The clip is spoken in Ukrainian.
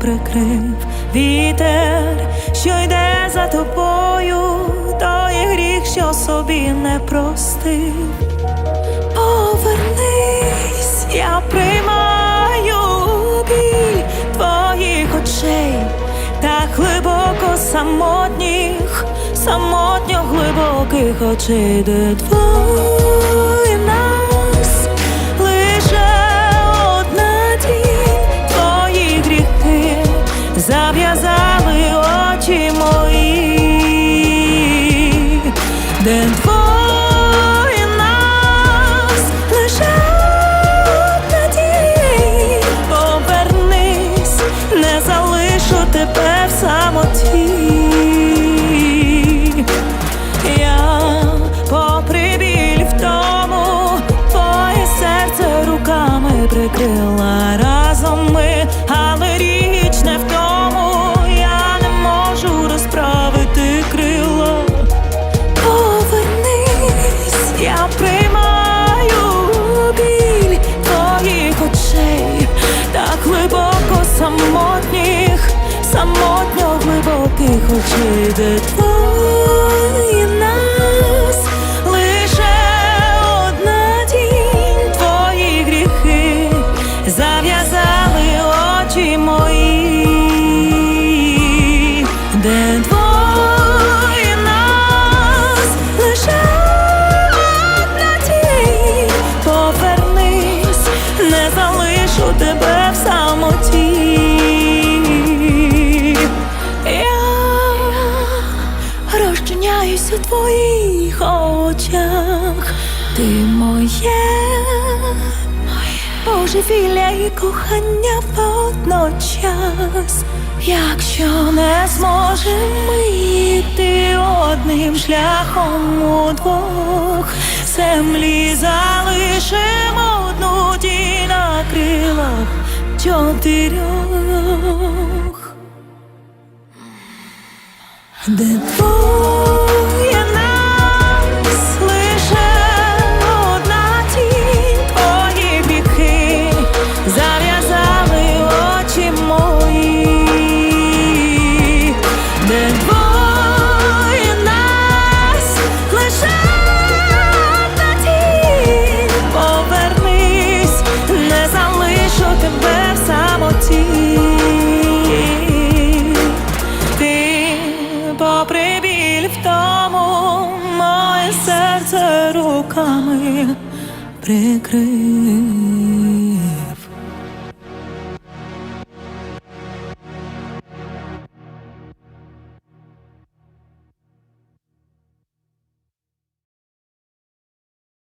прикрив вітер, що йде за тобою, той гріх, що собі не простив. Повернись, я приймаю біль твоїх очей, так глибоко самотніх, самотньо глибоких очей, де двоє де двоє нас лише одна повернись, не залишу тебе в самоті. Я попри біль в тому, твоє серце руками прикрила глибоких очей, де твої нас лише одна тінь, твої гріхи зав'язали очі мої, де двоє твоїх очах, ти моє, божевілля і кохання водночас. Якщо не зможемо йти одним шляхом удвох, землі залишимо одну тінь на крилах чотирьох. Де попри біль в тому, моє серце руками прикрив.